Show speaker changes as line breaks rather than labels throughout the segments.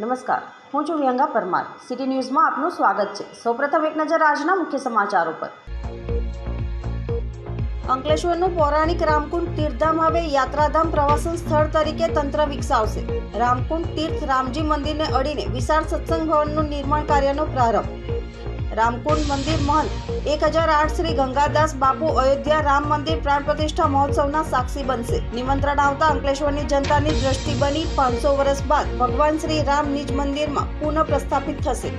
નમસ્કાર. હું છું વ્યંગા પરમાર. સિટી ન્યૂઝમાં આપનું સ્વાગત છે. સૌપ્રથમ એક નજર આજના મુખ્ય સમાચારો પર. અંકલેશ્વરનું પૌરાણિક રામકુંડ તીર્થધામ હવે યાત્રાધામ પ્રવાસન સ્થળ તરીકે તંત્ર વિકસાવશે. રામકુંડ તીર્થ રામજી મંદિરને અડીને વિશાળ સત્સંગ ભવનનું નિર્માણ કાર્યનો પ્રારંભ. રામકુંડ મંદિર મહંત એક હજાર આઠ શ્રી ગંગાદાસ બાપુ અયોધ્યા રામ મંદિર પ્રાણ પ્રતિષ્ઠા મહોત્સવના સાક્ષી બનશે. નિમંત્રણ આવતા અંકલેશ્વરની જનતાની દ્રષ્ટિ બની પાંચસો વર્ષ બાદ ભગવાન શ્રી રામ નિજ મંદિરમાં પુનઃ પ્રસ્થાપિત થશે.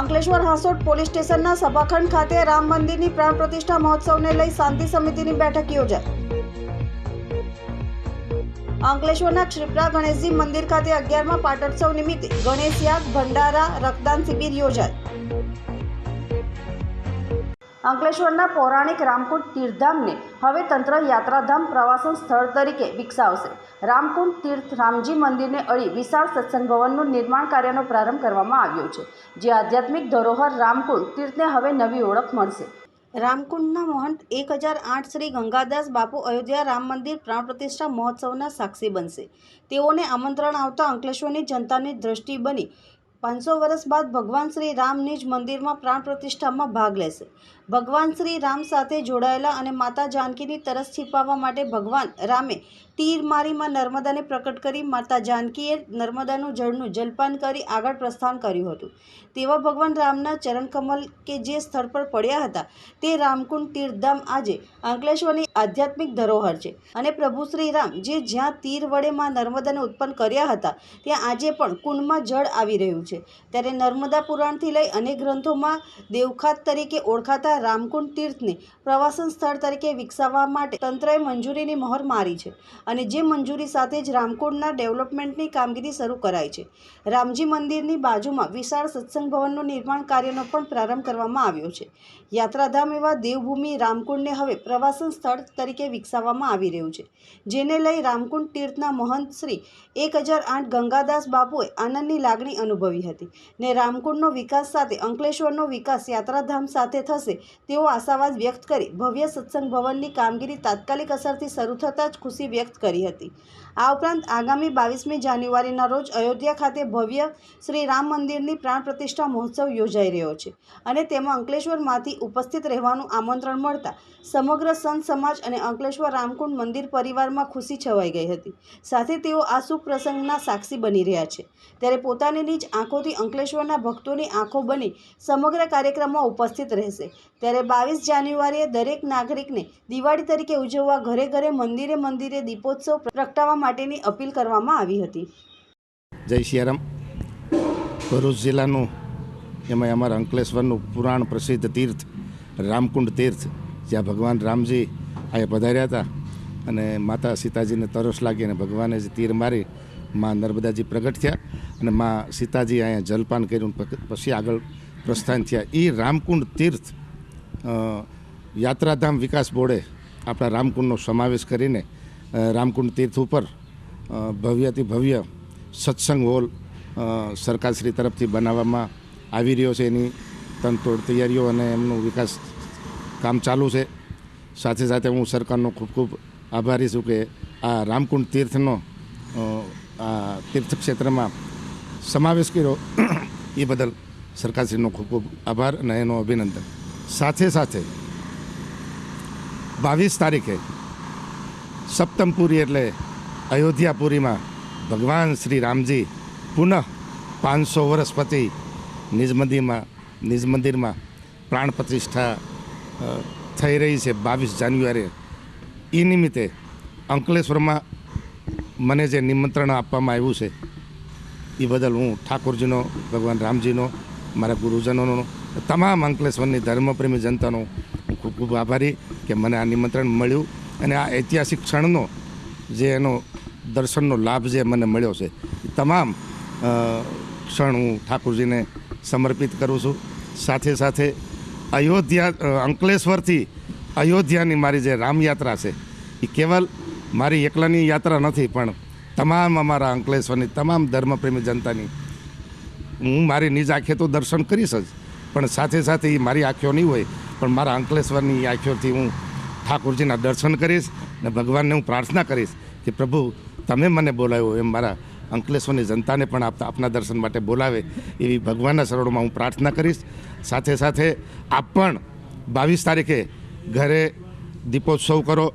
અંકલેશ્વર હાંસોટ પોલીસ સ્ટેશનના સભાખંડ ખાતે રામ મંદિરની પ્રાણ પ્રતિષ્ઠા મહોત્સવને લઈ શાંતિ સમિતિની બેઠક યોજાઈ. અંકલેશ્વરના ક્ષિપ્રા ગણેશજી મંદિર ખાતે અગિયારમાં પાટોત્સવ નિમિત્તે ગણેશ યાગ, ભંડારા, રક્તદાન શિબિર યોજાઈ અંકલેશ્વરના પૌરાણિક રામકુંડ તીર્થધામને હવે તંત્ર યાત્રાધામ પ્રવાસન સ્થળ તરીકે વિકસાવશે. રામકુંડ તીર્થ રામજી મંદિરને અળી વિશાળ સત્સંગ ભવનનું નિર્માણ કાર્યનો પ્રારંભ કરવામાં આવ્યો છે. જે આધ્યાત્મિક ધરોહર રામકુંડ તીર્થને હવે નવી ઓળખ મળશે. રામકુંડના મહંત એક હજાર આઠ શ્રી ગંગાદાસ બાપુ અયોધ્યા રામ મંદિર પ્રાણ પ્રતિષ્ઠા મહોત્સવના સાક્ષી બનશે. તેઓને આમંત્રણ આવતા અંકલેશ્વરની જનતાની દ્રષ્ટિ બની. પાંચસો વર્ષ બાદ ભગવાન શ્રી રામ નિજ મંદિરમાં પ્રાણ પ્રતિષ્ઠામાં ભાગ લેશે. ભગવાન શ્રી રામ સાથે જોડાયેલા અને માતા જાનકીની તરસ છીપાવવા માટે ભગવાન રામે તીર મારીમાં નર્મદાને પ્રકટ કરી માતા જાનકીએ નર્મદાનું જળનું જલપાન કરી આગળ પ્રસ્થાન કર્યું હતું. તેવા ભગવાન રામના ચરણકમલ કે જે સ્થળ પર પડ્યા હતા, તે રામકુંડ તીર્થધામ આજે અંકલેશ્વરની આધ્યાત્મિક ધરોહર છે. અને પ્રભુ શ્રી રામ જે જ્યાં તીર વડે માં નર્મદાને ઉત્પન્ન કર્યા હતા, ત્યાં આજે પણ કુંડમાં જળ આવી રહ્યું છે. ત્યારે નર્મદા પુરાણથી લઈ અનેક ગ્રંથોમાં દેવખાત તરીકે ઓળખાતા રામકુંડ તીર્થને પ્રવાસન સ્થળ તરીકે વિકસાવવા માટે તંત્રએ મંજૂરીની મહોર મારી છે. અને જે મંજૂરી સાથે જ રામકુંડના ડેવલપમેન્ટની કામગીરી શરૂ કરાઈ છે. રામજી મંદિરની બાજુમાં વિશાળ સત્સંગ ભવનનું નિર્માણ કાર્યનો પણ પ્રારંભ કરવામાં આવ્યો છે. યાત્રાધામ એવા દેવભૂમિ રામકુંડને હવે પ્રવાસન સ્થળ તરીકે વિકસાવવામાં આવી રહ્યું છે, જેને લઈ રામકુંડ તીર્થના મહંત શ્રી એક હજાર આઠ ગંગાદાસ બાપુએ આનંદની લાગણી અનુભવી હતી ને રામકુંડનો વિકાસ સાથે અંકલેશ્વરનો વિકાસ યાત્રાધામ સાથે થશે તેવો આશાવાદ વ્યક્ત કરી ભવ્ય સત્સંગ ભવનની કામગીરી તાત્કાલિક અસરથી શરૂ થતાં જ ખુશી વ્યક્ત કરી હતી. આ ઉપરાંત આગામી બાવીસમી જાન્યુઆરીના રોજ અયોધ્યા ખાતે ભવ્ય શ્રી રામ મંદિરની પ્રાણ પ્રતિષ્ઠા મહોત્સવ યોજાઈ રહ્યો છે અને તેમાં અંકલેશ્વરમાંથી ઉપસ્થિત રહેવાનું આમંત્રણ મળતા સમગ્ર સંત સમાજ અને અંકલેશ્વર રામકુંડ મંદિર પરિવારમાં ખુશી છવાઈ ગઈ હતી. સાથે તેઓ આ શુભ પ્રસંગના સાક્ષી બની રહ્યા છે. ત્યારે પોતાની નિજ આંખોથી અંકલેશ્વરના ભક્તોની આંખો બની સમગ્ર કાર્યક્રમમાં ઉપસ્થિત રહેશે. ત્યારે બાવીસ જાન્યુઆરીએ દરેક નાગરિકને દિવાળી તરીકે ઉજવવા ઘરે ઘરે મંદિરે મંદિરે દીપોત્સવ પ્રગટાવવા માટેની અપીલ કરવામાં આવી હતી.
જય સિયારામ ભરૂચ જિલ્લાનું એમાં અમારા અંકલેશ્વરનું પુરાણ પ્રસિદ્ધ તીર્થ, રામકુંડ તીર્થ, જ્યાં ભગવાન રામજી અહીંયા પધાર્યા હતા અને માતા સીતાજીને તરસ લાગી અને ભગવાને જે તીર મારી માં નર્મદાજી પ્રગટ થયા અને માં સીતાજી અહીંયા જલપાન કર્યું પછી આગળ પ્રસ્થાન થયા. એ રામકુંડ તીર્થ યાત્રાધામ વિકાસ બોર્ડે આપણા રામકુંડનો સમાવેશ કરીને રામકુંડ તીર્થ ઉપર ભવ્યથી ભવ્ય સત્સંગ હોલ સરકારશ્રી તરફથી બનાવવામાં આવી રહ્યો છે. એની તનતોડ તૈયારીઓ અને એમનું વિકાસ કામ ચાલુ છે. સાથે સાથે હું સરકારનો ખૂબ ખૂબ આભારી છું કે આ રામકુંડ તીર્થનો આ તીર્થ ક્ષેત્રમાં સમાવેશ કર્યો. એ બદલ સરકારશ્રીનો ખૂબ ખૂબ આભાર અને એનો અભિનંદન. સાથે સાથે બાવીસ તારીખે સપ્તમપુરી એટલે અયોધ્યાપુરીમાં ભગવાન શ્રી રામજી પુનઃ પાંચસો વર્ષ પછી નિજ મંદિરમાં નિજ મંદિરમાં પ્રાણ પ્રતિષ્ઠા થઈ રહી છે બાવીસ જાન્યુઆરીએ. એ નિમિત્તે અંકલેશ્વરમાં મને જે નિમંત્રણ આપવામાં આવ્યું છે એ બદલ હું ઠાકોરજીનો, ભગવાન રામજીનો, મારા ગુરુજનોનો, તમામ અંકલેશ્વરની ધર્મપ્રેમી જનતાનો હું ખૂબ ખૂબ આભારી કે મને આ નિમંત્રણ મળ્યું. અને આ ઐતિહાસિક ક્ષણનો જે એનો દર્શનનો લાભ જે મને મળ્યો છે, એ તમામ ક્ષણ હું ઠાકુરજીને સમર્પિત કરું છું. સાથે સાથે અયોધ્યા અંકલેશ્વરથી અયોધ્યાની મારી જે રામયાત્રા છે, એ કેવલ મારી એકલાની યાત્રા નથી, પણ તમામ અમારા અંકલેશ્વરની તમામ ધર્મપ્રેમી જનતાની હું મારી નિજ આંખે તો દર્શન કરીશ જ. પણ સાથે સાથે એ મારી આંખો નહીં હોય, પણ મારા અંકલેશ્વરની આંખોથી હું ઠાકોરજીના દર્શન કરીશ ને ભગવાનને હું પ્રાર્થના કરીશ કે પ્રભુ, તમે મને બોલાવ્યો એમ મારા અંકલેશ્વરની જનતાને પણ આપતા આપના દર્શન માટે બોલાવે એવી ભગવાનના શરણોમાં હું પ્રાર્થના કરીશ. સાથે સાથે આપ પણ બાવીસ તારીખે ઘરે દીપોત્સવ કરો,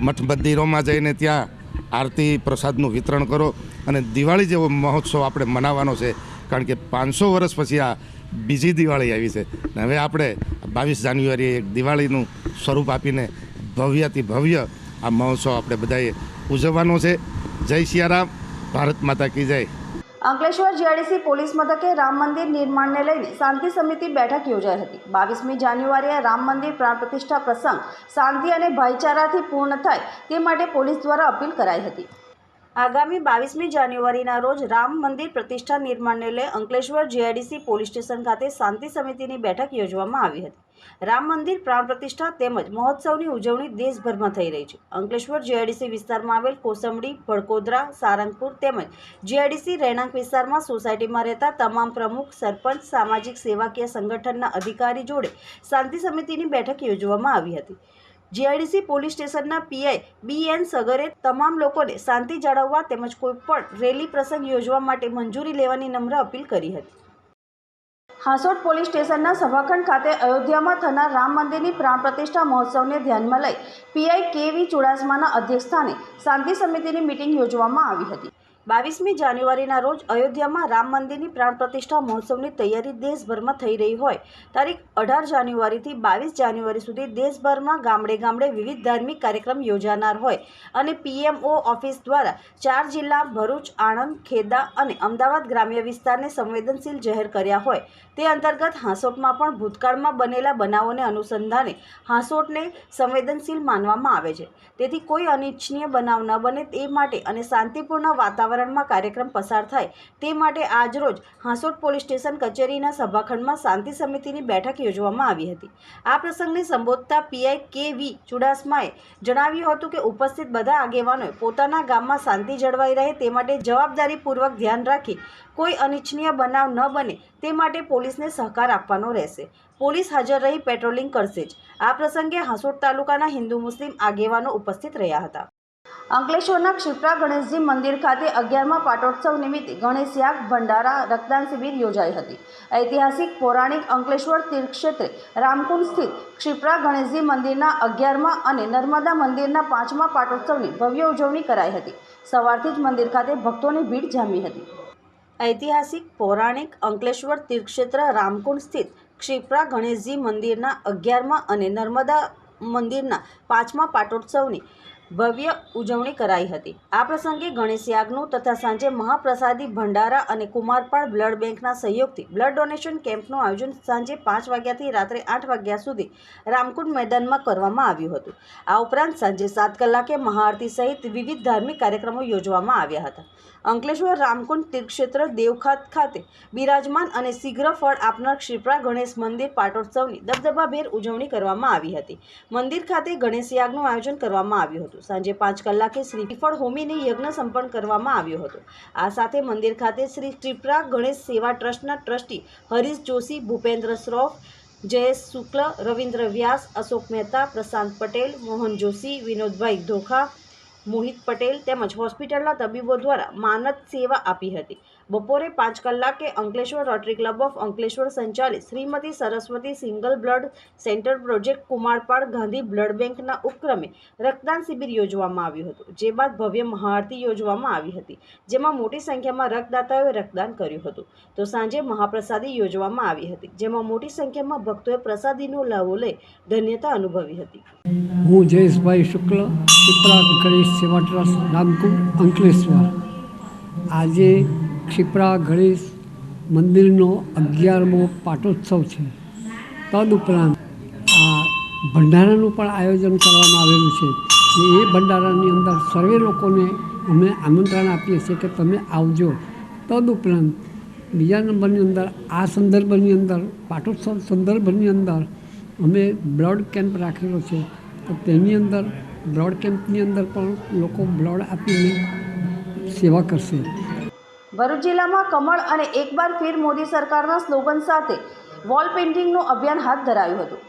મઠ મંદિરોમાં જઈને ત્યાં આરતી પ્રસાદનું વિતરણ કરો અને દિવાળી જેવો મહોત્સવ આપણે મનાવવાનો છે. કારણ કે પાંચસો વર્ષ પછી આ બીજી દિવાળી આવી છે. હવે આપણે બાવીસ જાન્યુઆરીએ એક દિવાળીનું સ્વરૂપ આપીને ભવ્યથી ભવ્ય આ મહોત્સવ આપણે બધાએ ઉજવવાનો છે. જય સિયારામ, ભારત માતા કી જય.
અંકલેશ્વર જીઆઈડીસી પોલીસ મથકે રામ મંદિર નિર્માણને લઈને શાંતિ સમિતિ બેઠક યોજાઈ હતી. બાવીસમી જાન્યુઆરીએ રામ મંદિર પ્રાણ પ્રતિષ્ઠા પ્રસંગ શાંતિ અને ભાઈચારાથી પૂર્ણ થાય તે માટે પોલીસ દ્વારા અપીલ કરાઈ હતી. આગામી બાવીસમી જાન્યુઆરીના રોજ રામ મંદિર પ્રતિષ્ઠા નિર્માણને લઈ અંકલેશ્વર જીઆઈડીસી પોલીસ સ્ટેશન ખાતે શાંતિ સમિતિની બેઠક યોજવામાં આવી હતી. રામ મંદિર, પ્રાણ પ્રતિષ્ઠા તેમજ મહોત્સવની ઉજવણી દેશભરમાં થઈ રહી છે. અંકલેશ્વર જીઆઈડીસી વિસ્તારમાં આવેલ કોસંબડી ભડકોદરા, સારંગપુર તેમજ જીઆઈડીસી રહેણાંક વિસ્તારમાં સોસાયટીમાં રહેતા તમામ પ્રમુખ, સરપંચ, સામાજિક સેવાકીય સંગઠનના અધિકારી જોડે શાંતિ સમિતિની બેઠક યોજવામાં આવી હતી. જીઆઈડીસી પોલીસ સ્ટેશનના પીઆઈ બી એન સગરે તમામ લોકોને શાંતિ જાળવવા તેમજ કોઈપણ રેલી પ્રસંગ યોજવા માટે મંજૂરી લેવાની નમ્ર અપીલ કરી હતી. હાંસોટ પોલીસ સ્ટેશનના સભાખંડ ખાતે અયોધ્યામાં થનાર રામ મંદિરની પ્રાણ પ્રતિષ્ઠા મહોત્સવને ધ્યાનમાં લઈ પીઆઈ કે વી ચુડાસમાના અધ્યક્ષસ્થાને શાંતિ સમિતિની મિટિંગ યોજવામાં આવી હતી. બાવીસમી જાન્યુઆરીના રોજ અયોધ્યામાં રામ મંદિરની પ્રાણ પ્રતિષ્ઠા મહોત્સવની તૈયારી દેશભરમાં થઈ રહી હોય. તારીખ અઢાર જાન્યુઆરીથી બાવીસ જાન્યુઆરી સુધી દેશભરમાં ગામડે ગામડે વિવિધ ધાર્મિક કાર્યક્રમ યોજાનાર હોય અને પીએમઓ ઓફિસ દ્વારા ચાર જિલ્લા, ભરૂચ, આણંદ, ખેડા અને અમદાવાદ ગ્રામ્ય વિસ્તારને સંવેદનશીલ જાહેર કર્યા હોય. તે અંતર્ગત હાંસોટમાં પણ ભૂતકાળમાં બનેલા બનાવોને અનુસંધાને હાંસોટને સંવેદનશીલ માનવામાં આવે છે. તેથી કોઈ અનિચ્છનીય બનાવ ન બને તે માટે અને શાંતિપૂર્ણ વાતાવરણમાં કાર્યક્રમ પસાર થાય તે માટે આજરોજ હાંસોટ પોલીસ સ્ટેશન કચેરીના સભાખંડમાં શાંતિ સમિતિની બેઠક યોજવામાં આવી હતી. આ પ્રસંગને સંબોધતા પીઆઈ કે વી ચુડાસમાએ જણાવ્યું હતું કે ઉપસ્થિત બધા આગેવાનોએ પોતાના ગામમાં શાંતિ જળવાઈ રહે તે માટે જવાબદારીપૂર્વક ધ્યાન રાખી કોઈ અનિચ્છનીય બનાવ ન બને તે માટે પોલીસને સહકાર આપવાનો રહેશે. પોલીસ હાજર રહી પેટ્રોલિંગ કરશે જ. આ પ્રસંગે હાંસોટ તાલુકાના હિન્દુ મુસ્લિમ આગેવાનો ઉપસ્થિત રહ્યા હતા. અંકલેશ્વરના ક્ષિપ્રા ગણેશજી મંદિર ખાતે અગિયારમાં પાટોત્સવ નિમિત્તે ગણેશ યાગ ભંડારા રક્તદાન શિબિર યોજાઈ હતી. ઐતિહાસિક, પૌરાણિક અંકલેશ્વર તીર્થક્ષેત્રે રામકુંડ સ્થિત ક્ષિપ્રા ગણેશજી મંદિરના અગિયારમાં અને નર્મદા મંદિરના પાંચમા પાટોત્સવની ભવ્ય ઉજવણી કરાઈ હતી. સવારથી જ મંદિર ખાતે ભક્તોની ભીડ જામી હતી. ઐતિહાસિક, પૌરાણિક અંકલેશ્વર તીર્થક્ષેત્ર રામકુંડ સ્થિત ક્ષિપ્રા ગણેશજી મંદિરના અગિયારમાં અને નર્મદા મંદિરના પાંચમા પાટોત્સવની ભવ્ય ઉજવણી કરાઈ હતી. આ પ્રસંગે ગણેશ યાગનું તથા સાંજે મહાપ્રસાદી ભંડારા અને કુમારપાળ બ્લડ બેંકના સહયોગથી બ્લડ ડોનેશન કેમ્પનું આયોજન સાંજે પાંચ વાગ્યાથી રાત્રે આઠ વાગ્યા સુધી રામકુંડ મેદાનમાં કરવામાં આવ્યું હતું. આ ઉપરાંત સાંજે સાત કલાકે મહાઆરતી સહિત વિવિધ ધાર્મિક કાર્યક્રમો યોજવામાં આવ્યા હતા. અંકલેશ્વર રામકુંડ તીર્થક્ષેત્ર દેવખાત ખાતે બિરાજમાન અને શીઘ્ર ફળ આપનાર ક્ષિપ્રા ગણેશ મંદિર પાટોત્સવની દબદબાભેર ઉજવણી કરવામાં આવી હતી. મંદિર ખાતે ગણેશ યાગનું આયોજન કરવામાં આવ્યું હતું. સાંજે પાંચ કલાકે શ્રી શ્રીફળ હોમીને યજ્ઞ સંપન્ન કરવામાં આવ્યો હતો. આ સાથે મંદિર ખાતે શ્રી ત્રિપરા ગણેશ સેવા ટ્રસ્ટના ટ્રસ્ટી હરીશ જોશી, ભૂપેન્દ્ર શ્રોફ, જયેશ શુક્લ, રવિન્દ્ર વ્યાસ, અશોક મહેતા, પ્રશાંત પટેલ, મોહન જોશી, વિનોદભાઈ ધોખા, મોહિત પટેલ તેમજ હોસ્પિટલના તબીબો દ્વારા માનદ સેવા આપી હતી. બપોરે પાંચ કલાકે Ankleshwar rotary club of Ankleshwar સંચાલિત Shrimati Saraswati Singhal blood centre project Kumarpal Gandhi blood બેંકના ઉપક્રમે રક્તદાન શિબિર યોજવામાં આવ્યું હતું, જે બાદ ભવ્ય મહાઆરતી યોજવામાં આવી હતી, જેમાં મોટી સંખ્યામાં રક્તદાતાઓએ રક્તદાન કર્યું હતું. તો સાંજે મહાપ્રસાદી યોજવામાં આવી હતી, જેમાં મોટી સંખ્યામાં ભક્તોએ પ્રસાદીનો લાવો લઈ ધન્યતા અનુભવી હતી.
હું જયેશભાઈ શુક્લ ગણેશ સેવા ટ્રસ્ટ અંકલેશ્વર. આજે ક્ષિપ્રા ગણેશ મંદિરનો અગિયારમો પાટોત્સવ છે. તદુપરાંત આ ભંડારાનું પણ આયોજન કરવામાં આવેલું છે એ ભંડારાની અંદર સર્વે લોકોને અમે આમંત્રણ આપીએ છીએ કે તમે આવજો. તદુપરાંત બીજા નંબરની અંદર આ સંદર્ભની અંદર, પાટોત્સવ સંદર્ભની અંદર અમે બ્લડ કેમ્પ રાખેલો છે. તો તેની અંદર, બ્લડ કેમ્પની અંદર પણ લોકો બ્લડ આપીને સેવા કરશે.
ભરૂચ જિલ્લામાં કમળ અને એક બાર ફિર મોદી સરકારના સ્લોગન સાથે વોલ પેઇન્ટિંગનું અભિયાન હાથ ધરાયું હતું.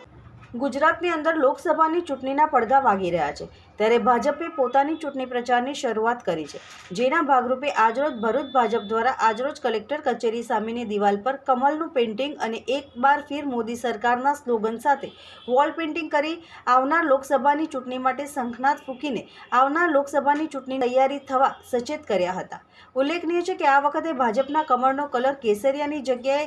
ગુજરાતની અંદર લોકસભાની ચૂંટણીના પડઘા વાગી રહ્યા છે. ત્યારે ભાજપે પોતાની ચૂંટણી પ્રચારની શરૂઆત કરી છે. જેના ભાગરૂપે આજરોજ ભરૂચ ભાજપ દ્વારા આજરોજ કલેક્ટર કચેરી સામેની દિવાલ પર કમલનું પેઇન્ટિંગ અને એક બાર ફિર મોદી સરકારના સ્લોગન સાથે વોલ પેઇન્ટિંગ કરી આવનાર લોકસભાની ચૂંટણી માટે શંખનાદ ફૂંકીને આવનાર લોકસભાની ચૂંટણી તૈયારી થવા સચેત કર્યા હતા. ઉલ્લેખનીય છે કે આ વખતે ભાજપના કમળનો કલર કેસરિયાની જગ્યાએ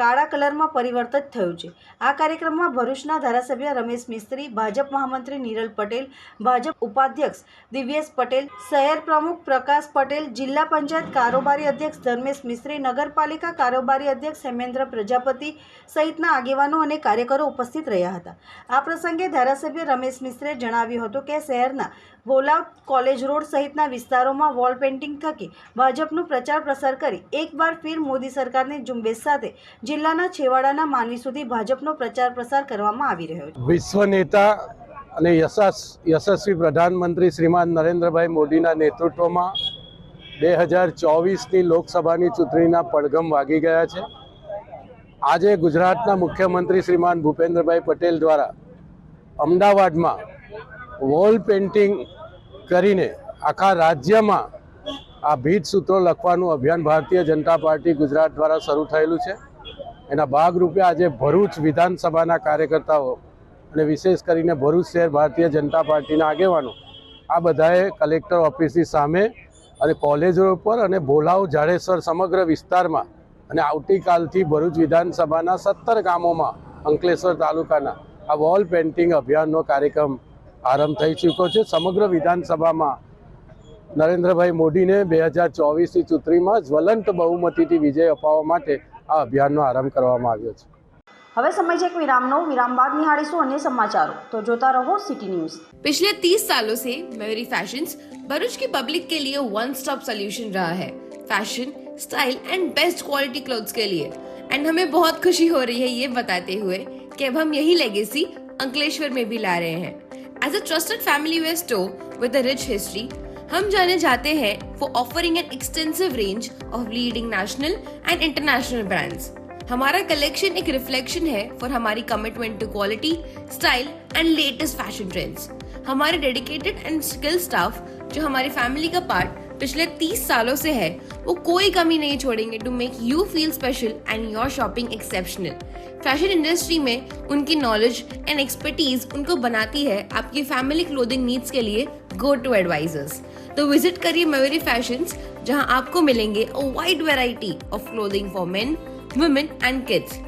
કાળા કલરમાં પરિવર્તિત થયું છે. આ કાર્યક્રમમાં ભરૂચના ધારાસભ્ય રમેશ મિસ્ત્રી, ભાજપ મહામંત્રી નીરલ પટેલ, ભાજપ ઉપાધ્યક્ષ દિવ્યેશ પટેલ, શહેર પ્રમુખ પ્રકાશ પટેલ, જિલ્લા પંચાયત કારોબારી અધ્યક્ષ ધર્મેશ મિસ્ત્રી, નગરપાલિકા કારોબારી અધ્યક્ષ હેમેન્દ્ર પ્રજાપતિ સહિતના આગેવાનો અને કાર્યકરો ઉપસ્થિત રહ્યા હતા. આ પ્રસંગે ધારાસભ્ય રમેશ મિસ્ત્રીએ જણાવ્યું હતું કે શહેરના ભોલાવ કોલેજ રોડ સહિતના વિસ્તારોમાં વોલ પેઇન્ટિંગ થકી ભાજપનું પ્રચાર પ્રસાર કરી એકવાર ફિર મોદી સરકારની ઝુંબેશ સાથે જિલ્લાના છેવાડાના માનવી સુધી ભાજપનો પ્રચાર પ્રસાર કરવામાં આવી રહ્યો છે.
વિશ્વ નેતા અને યશસ, યશસ્વી પ્રધાનમંત્રી શ્રીમાન નરેન્દ્રભાઈ મોદીના નેતૃત્વમાં બે હજાર ચોવીસની લોકસભાની ચૂંટણીના પડઘમ વાગી ગયા છે. આજે ગુજરાતના મુખ્યમંત્રી શ્રીમાન ભૂપેન્દ્રભાઈ પટેલ દ્વારા અમદાવાદમાં વોલ પેઇન્ટિંગ કરીને આખા રાજ્યમાં આ ભીત સૂત્રો લખવાનું અભિયાન ભારતીય જનતા પાર્ટી ગુજરાત દ્વારા શરૂ થયેલું છે. એના ભાગરૂપે આજે ભરૂચ વિધાનસભાના કાર્યકર્તાઓ અને વિશેષ કરીને ભરૂચ શહેર ભારતીય જનતા પાર્ટીના આગેવાનો, આ બધાએ કલેક્ટર ઓફિસની સામે અને કોલેજો ઉપર અને ભોલાવ જાડેસર સમગ્ર વિસ્તારમાં અને આવતીકાલથી ભરૂચ વિધાનસભાના સત્તર ગામોમાં અંકલેશ્વર તાલુકાના આ વોલ પેઇન્ટિંગ અભિયાનનો કાર્યક્રમ આરંભ થઈ ચૂક્યો છે. સમગ્ર વિધાનસભામાં નરેન્દ્રભાઈ મોદીને બે હજાર ચોવીસની ચૂંટણીમાં જ્વલંત બહુમતીથી વિજય અપાવવા માટે આ અભિયાનનો આરંભ કરવામાં આવ્યો છે
હવે સમય છે એક વિરામનો વિરામ બાદ નિહાળીશું અન્ય સમાચારો તો જોતા રહો સિટી ન્યૂઝ
पिछले 30 सालों से मयूरी फैशंस भरूच की पब्लिक के लिए वन स्टॉप सोल्यूशन रहा है fashion style and best quality clothes के लिए एंड हमें बहुत खुशी हो रही है ये बताते हुए कि अब हम यही लेगेसी अंकलेश्वर में भी ला रहे हैं as a trusted family wear store with a rich history हम जाने जाते हैं for offering an extensive range of leading national and international brands हमारा कलेक्शन एक रिफ्लेक्शन है फॉर हमारी commitment to quality style and latest fashion trends हमारे dedicated and skill staff जो हमारी फैमिली का पार्ट पिछले 30 सालों से है। वो कोई कमी नहीं छोड़ेंगे to make you feel special and your shopping exceptional fashion industry में उनकी नॉलेज एंड एक्सपर्टीज उनको बनाती है आपकी फैमिली क्लोथिंग नीड्स के लिए गो टू एडवाइजर्स तो विज़िट करिए मयूरी फ़ैशन जहाँ आपको मिलेंगे a wide variety of clothing for men women and kids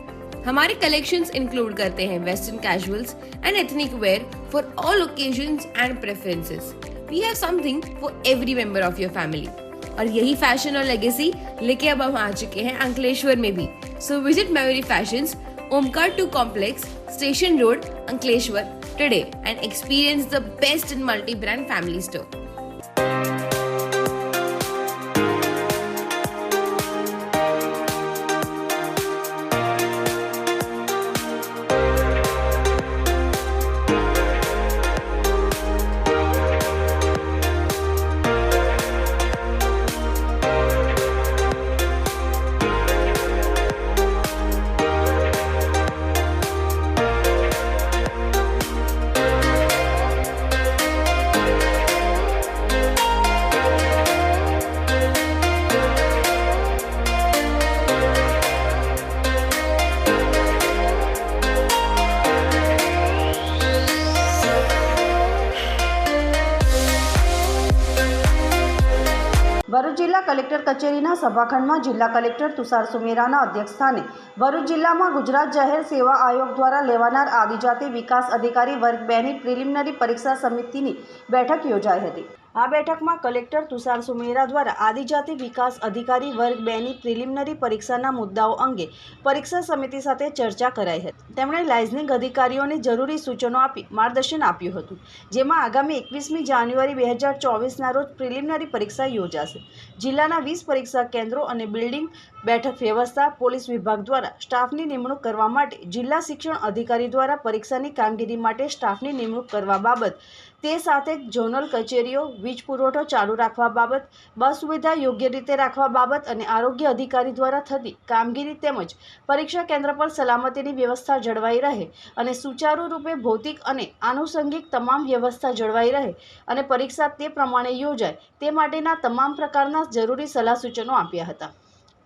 हमारे कलेक्शंस इंक्लूड करते हैं western casuals and ethnic wear for all occasion and preferences we have something for every member of your family और यही fashion और legacy लेके अब हम आ चुके हैं अंकलेश्वर में भी so visit memory fashions Omkar two complex station road Ankleshwar today and experience the best in multi brand
family store collector કચેરીના સભાખંડમાં જિલ્લા કલેક્ટર તુષાર સુમેરાના અધ્યક્ષસ્થાને ભરૂચ જિલ્લામાં ગુજરાત જાહેર સેવા આયોગ દ્વારા લેવાનાર આદિજાતિ વિકાસ અધિકારી વર્ગ બેની પ્રિલિમિનરી પરીક્ષા સમિતિની બેઠક યોજાઈ હતી. આ બેઠકમાં કલેક્ટર તુષાર સુમેરા દ્વારા આદિજાતિ વિકાસ અધિકારી વર્ગ બેની પ્રિલિમિનરી પરીક્ષાના મુદ્દાઓ અંગે પરીક્ષા સમિતિ સાથે ચર્ચા કરાઈ હતી. તેમણે લાઇઝનિંગ અધિકારીઓને જરૂરી સૂચનો આપી માર્ગદર્શન આપ્યું હતું, જેમાં આગામી એકવીસમી જાન્યુઆરી બે હજાર ચોવીસના રોજ પ્રિલિમિનરી પરીક્ષા યોજાશે. જિલ્લાના વીસ પરીક્ષા કેન્દ્રો અને બિલ્ડિંગ બેઠક વ્યવસ્થા પોલીસ વિભાગ દ્વારા સ્ટાફની નિમણૂક કરવા માટે જિલ્લા શિક્ષણ અધિકારી દ્વારા પરીક્ષાની કામગીરી માટે સ્ટાફની નિમણૂક કરવા બાબત તે સાથે જ ઝોનલ કચેરીઓ વીજ પુરવઠો ચાલુ રાખવા બાબત, બસ સુવિધા યોગ્ય રીતે રાખવા બાબત અને આરોગ્ય અધિકારી દ્વારા થતી કામગીરી તેમજ પરીક્ષા કેન્દ્ર પર સલામતીની વ્યવસ્થા જળવાઈ રહે અને સુચારુ રૂપે ભૌતિક અને આનુષંગિક તમામ વ્યવસ્થા જળવાઈ રહે અને પરીક્ષા તે પ્રમાણે યોજાય તે માટેના તમામ પ્રકારના જરૂરી સલાહ સૂચનો આપ્યા હતા.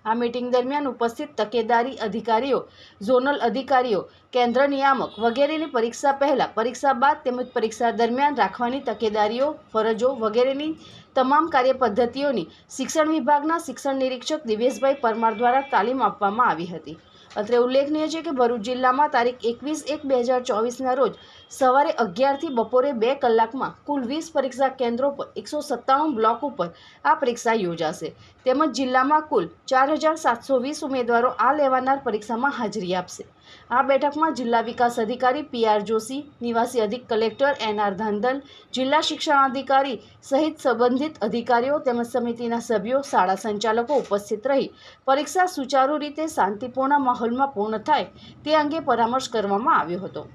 આ મીટિંગ દરમિયાન ઉપસ્થિત તકેદારી અધિકારીઓ, ઝોનલ અધિકારીઓ, કેન્દ્ર નિયામક વગેરેની પરીક્ષા પહેલાં, પરીક્ષા બાદ તેમજ પરીક્ષા દરમિયાન રાખવાની તકેદારીઓ, ફરજો વગેરેની તમામ કાર્યપદ્ધતિઓની શિક્ષણ વિભાગના શિક્ષણ નિરીક્ષક દિવેશભાઈ પરમાર દ્વારા તાલીમ આપવામાં આવી હતી. અત્રે ઉલ્લેખનીય છે કે ભરૂચ જિલ્લામાં તારીખ એકવીસ એક બે હજાર ચોવીસના રોજ સવારે અગિયારથી બપોરે બે કલાકમાં કુલ વીસ પરીક્ષા કેન્દ્રો પર એકસો સત્તાણું બ્લોક ઉપર આ પરીક્ષા યોજાશે. તેમજ જિલ્લામાં કુલ ચાર હજાર સાતસો વીસ ઉમેદવારો આ લેવાનાર પરીક્ષામાં હાજરી આપશે. આ બેઠકમાં જિલ્લા વિકાસ અધિકારી પી આર જોશી, નિવાસી અધિક કલેક્ટર એન આર ધાંધલ, જિલ્લા શિક્ષણાધિકારી સહિત સંબંધિત અધિકારીઓ તેમજ સમિતિના સભ્યો, શાળા સંચાલકો ઉપસ્થિત રહી પરીક્ષા સુચારુ રીતે શાંતિપૂર્ણ માહોલમાં પૂર્ણ થાય તે અંગે પરામર્શ કરવામાં આવ્યો હતો.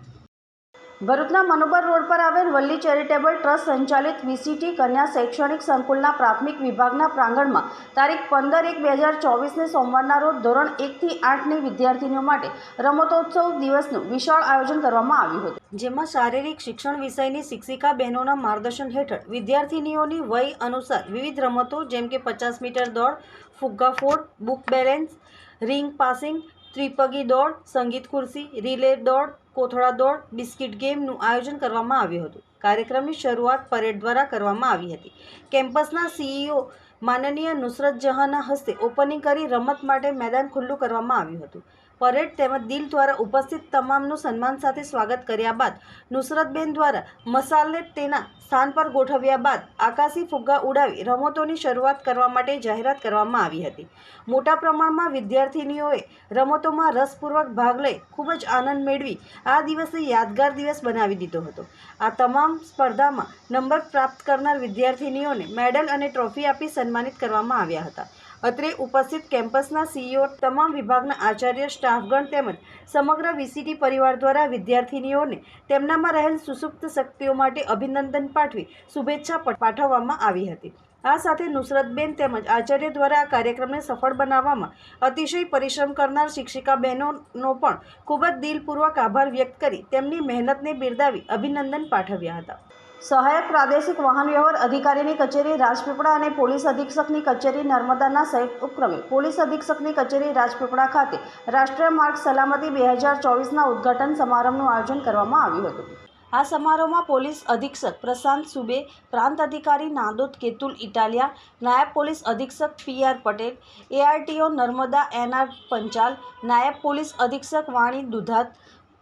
ભરૂચના મનોબર રોડ પર આવેલ વલ્લી ચેરિટેબલ ટ્રસ્ટ સંચાલિત વીસીટી કન્યા શૈક્ષણિક સંકુલના પ્રાથમિક વિભાગના પ્રાંગણમાં તારીખ પંદર એક બે હજાર ચોવીસને સોમવારના રોજ ધોરણ એકથી આઠની વિદ્યાર્થીનીઓ માટે રમતોત્સવ દિવસનું વિશાળ આયોજન કરવામાં આવ્યું હતું. જેમાં શારીરિક શિક્ષણ વિષયની શિક્ષિકા બહેનોના માર્ગદર્શન હેઠળ વિદ્યાર્થીનીઓની વય અનુસાર વિવિધ રમતો જેમ કે પચાસ મીટર દોડ, ફુગ્ગા ફોડ, બુક બેલેન્સ, રિંગ પાસિંગ ત્રિપગી દોડ, સંગીત ખુરશી, રિલે દોડ, કોથળા દોડ, બિસ્કિટ ગેમનું આયોજન કરવામાં આવ્યું હતું. કાર્યક્રમની શરૂઆત પરેડ દ્વારા કરવામાં આવી હતી. કેમ્પસના સીઈઓ માનનીય નુસરત જહાંના હસ્તે ઓપનિંગ કરી રમત માટે મેદાન ખુલ્લું કરવામાં આવ્યું હતું. પરેડ તેમજ દિલ દ્વારા ઉપસ્થિત તમામનું સન્માન સાથે સ્વાગત કર્યા બાદ નુસરતબેન દ્વારા મસાલને તેના સ્થાન પર ગોઠવ્યા બાદ આકાશી ફુગ્ગા ઉડાવી રમતોની શરૂઆત કરવા માટે જાહેરાત કરવામાં આવી હતી. મોટા પ્રમાણમાં વિદ્યાર્થીનીઓએ રમતોમાં રસપૂર્વક ભાગ લઈ ખૂબ જ આનંદ મેળવી આ દિવસે યાદગાર દિવસ બનાવી દીધો હતો. આ તમામ સ્પર્ધામાં નંબર પ્રાપ્ત કરનાર વિદ્યાર્થીનીઓને મેડલ અને ટ્રોફી આપી સન્માનિત કરવામાં આવ્યા હતા. અત્રે ઉપસ્થિત કેમ્પસના સીઈઓ તમામ વિભાગના આચાર્ય, સ્ટાફગણ તેમજ સમગ્ર વીસીટી પરિવાર દ્વારા વિદ્યાર્થીનીઓને તેમનામાં રહેલ સુસુપ્ત શક્તિઓ માટે અભિનંદન પાઠવી શુભેચ્છા પાઠવવામાં આવી હતી. આ સાથે નુસરતબેન તેમજ આચાર્ય દ્વારા આ કાર્યક્રમને સફળ બનાવવામાં અતિશય પરિશ્રમ કરનાર શિક્ષિકા બહેનોનો પણ ખૂબ જ દિલપૂર્વક આભાર વ્યક્ત કરી તેમની મહેનતને બિરદાવી અભિનંદન પાઠવ્યા હતા. સહાયક પ્રાદેશિક વાહન વ્યવહાર અધિકારીની કચેરી રાજપીપળા અને પોલીસ અધિક્ષકની કચેરી નર્મદાના સંયુક્ત ઉપક્રમે. પોલીસ અધિક્ષકની કચેરી રાજપીપળા ખાતે રાષ્ટ્રીય માર્ગ સલામતી બે હજાર ચોવીસના ઉદ્ઘાટન સમારંભનું આયોજન કરવામાં આવ્યું હતું. આ સમારોહમાં પોલીસ અધિક્ષક પ્રશાંત સુબે, પ્રાંત અધિકારી નાદોદ કેતુલ ઇટાલિયા, નાયબ પોલીસ અધિક્ષક P R Patel, ARTO Narmada NR Panchal, નાયબ પોલીસ અધિક્ષક Vani Dudhat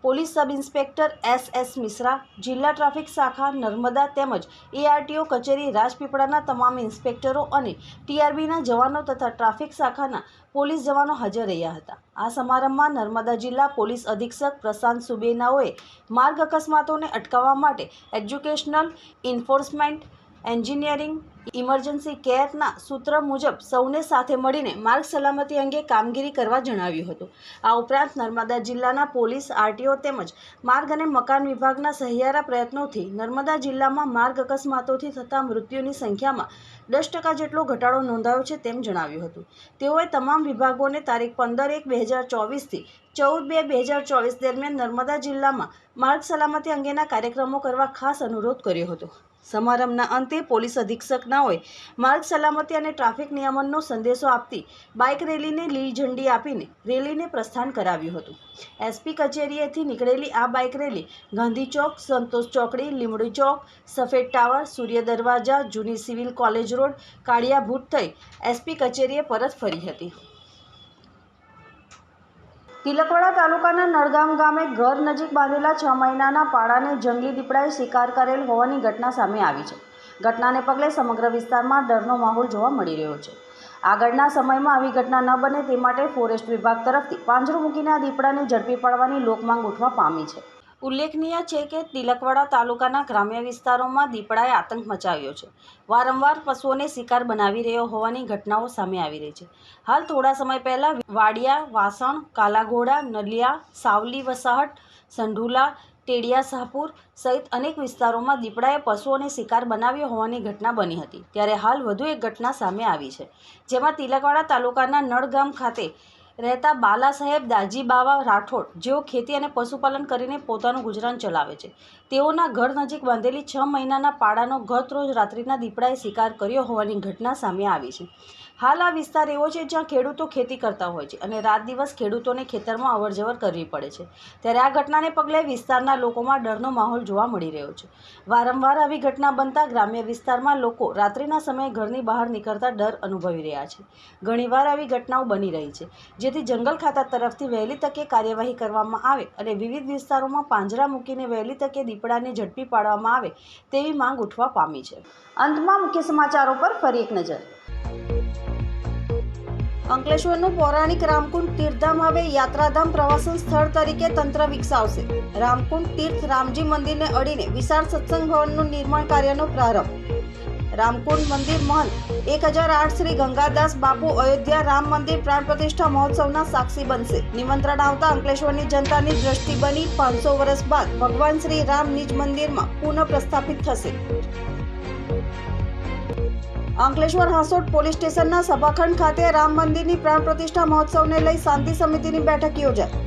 police sub inspector S S Mishra, જિલ્લા ટ્રાફિક શાખા નર્મદા તેમજ એઆરટીઓ કચેરી રાજપીપળાના તમામ ઇન્સ્પેક્ટરો અને ટીઆરબીના જવાનો તથા ટ્રાફિક શાખાના પોલીસ જવાનો હાજર રહ્યા હતા. આ સમારંભમાં નર્મદા જિલ્લા પોલીસ અધિક્ષક પ્રશાંત સુબેનાઓએ માર્ગ અકસ્માતોને અટકાવવા માટે એજ્યુકેશનલ ઇન્ફોર્સમેન્ટ એન્જિનિયરિંગ, ઇમરજન્સી કેરના સૂત્ર મુજબ સૌને સાથે મળીને માર્ગ સલામતી અંગે કામગીરી કરવા જણાવ્યું હતું. આ ઉપરાંત નર્મદા જિલ્લાના પોલીસ, આરટીઓ તેમજ માર્ગ અને મકાન વિભાગના સહિયારા પ્રયત્નોથી નર્મદા જિલ્લામાં માર્ગ અકસ્માતોથી થતા મૃત્યુની સંખ્યામાં દસ ટકા જેટલો ઘટાડો નોંધાયો છે તેમ જણાવ્યું હતું. તેઓએ તમામ વિભાગોને તારીખ પંદર એક બે હજાર ચોવીસથી ચૌદ બે બે હજાર ચોવીસ દરમિયાન નર્મદા જિલ્લામાં માર્ગ સલામતી અંગેના કાર્યક્રમો કરવા ખાસ અનુરોધ કર્યો હતો. સમારંભના અંતે પોલીસ અધિક્ષકનાઓએ માર્ગ સલામતી અને ટ્રાફિક નિયમનનો સંદેશો આપતી બાઇક રેલીને લીલી ઝંડી આપીને રેલીને પ્રસ્થાન કરાવ્યું હતું. એસપી કચેરીએથી નીકળેલી આ બાઇક રેલી ગાંધી ચોક, સંતોષ ચોકડી લીમડી ચોક, સફેદ ટાવર, સૂર્ય દરવાજા, જૂની સિવિલ કોલેજ રોડ, કાળિયા ભૂત થઈ એસપી કચેરીએ પરત ફરી હતી. તિલકવાડા તાલુકાના નળગામ ગામે ઘર નજીક બાંધેલા છ મહિનાના પાડાને જંગલી દીપડાએ શિકાર કરેલ હોવાની ઘટના સામે આવી છે. ઘટનાને પગલે સમગ્ર વિસ્તારમાં ડરનો માહોલ જોવા મળી રહ્યો છે. આગળના સમયમાં આવી ઘટના ન બને તે માટે ફોરેસ્ટ વિભાગ તરફથી પાંજરું મૂકીને આ દીપડાને ઝડપી પાડવાની લોકમાંગ ઉઠવા પામી છે. ઉલ્લેખનીય છે કે તિલકવાડા તાલુકાના ગ્રામ્ય વિસ્તારોમાં દીપડાએ આતંક મચાવ્યો છે. વારંવાર પશુઓને શિકાર બનાવી રહ્યો હોવાની ઘટનાઓ સામે આવી રહી છે. હાલ થોડા સમય પહેલાં વાડિયા, વાસણ, કાલાઘોડા, નલિયા, સાવલી વસાહટ સંઢુલા, ટેડિયા, શાહપુર સહિત અનેક વિસ્તારોમાં દીપડાએ પશુઓને શિકાર બનાવ્યો હોવાની ઘટના બની હતી. ત્યારે હાલ વધુ એક ઘટના સામે આવી છે, જેમાં તિલકવાડા તાલુકાના નળગામ ખાતે રહેતા બાલા સાહેબ દાજી બાવા રાઠોડ, જેઓ ખેતી અને પશુપાલન કરીને પોતાનું ગુજરાન ચલાવે છે. તેઓના ઘર નજીક બાંધેલી છ મહિનાના પાડાનો ગત રોજ રાત્રિના દીપડાએ શિકાર કર્યો હોવાની ઘટના સામે આવી છે. હાલ આ વિસ્તાર એવો છે જ્યાં ખેડૂતો ખેતી કરતા હોય છે અને રાત દિવસ ખેડૂતોને ખેતરમાં અવરજવર કરવી પડે છે. ત્યારે આ ઘટનાને પગલે વિસ્તારના લોકોમાં ડરનો માહોલ જોવા મળી રહ્યો છે. વારંવાર આવી ઘટના બનતા ગ્રામ્ય વિસ્તારમાં લોકો રાત્રિના સમયે ઘરની બહાર નીકળતા ડર અનુભવી રહ્યા છે. ઘણીવાર આવી ઘટનાઓ બની રહી છે, જેથી જંગલ ખાતા તરફથી વહેલી તકે કાર્યવાહી કરવામાં આવે અને વિવિધ વિસ્તારોમાં પાંજરા મૂકીને વહેલી તકે દીપડાને ઝડપી પાડવામાં આવે તેવી માંગ ઉઠવા પામી છે. અંતમાં મુખ્ય સમાચારો પર ફરી એક નજર. અંકલેશ્વરનું પૌરાણિક રામકુંડ તીર્થધામ હવે યાત્રાધામ પ્રવાસન સ્થળ તરીકે તંત્ર વિકસાવશે. રામકુંડ તીર્થ રામજી મંદિરને અડીને વિશાળ સત્સંગ ભવનનું નિર્માણ કાર્યનો પ્રારંભ. રામકુંડ મંદિર મહંત એક હજાર આઠ શ્રી ગંગાદાસ બાપુ અયોધ્યા રામ મંદિર પ્રાણ પ્રતિષ્ઠા મહોત્સવના સાક્ષી બનશે. નિમંત્રણ આવતા અંકલેશ્વરની જનતાની દ્રષ્ટિ બની પાંચસો વર્ષ બાદ ભગવાન શ્રી રામ નિજ મંદિરમાં પુનઃ પ્રસ્થાપિત થશે. અંકલેશ્વર હાંસોટ પોલીસ સ્ટેશનના સભાખંડ ખાતે રામ મંદિરની પ્રાણ પ્રતિષ્ઠા મહોત્સવને લઈ શાંતિ સમિતિની બેઠક યોજાઈ.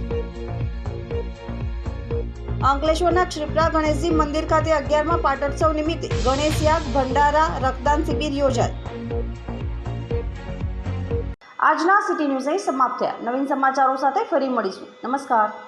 અંકલેશ્વરના ક્ષિપ્રા ગણેશજી મંદિર ખાતે અગિયારમાં પાટોત્સવ નિમિત્તે ગણેશ યાગ, ભંડારા, રક્તદાન શિબિર યોજાઈ. આજના સિટી ન્યૂઝ અહીં સમાપ્ત થયા. નવીન સમાચારો સાથે ફરી મળીશું. નમસ્કાર.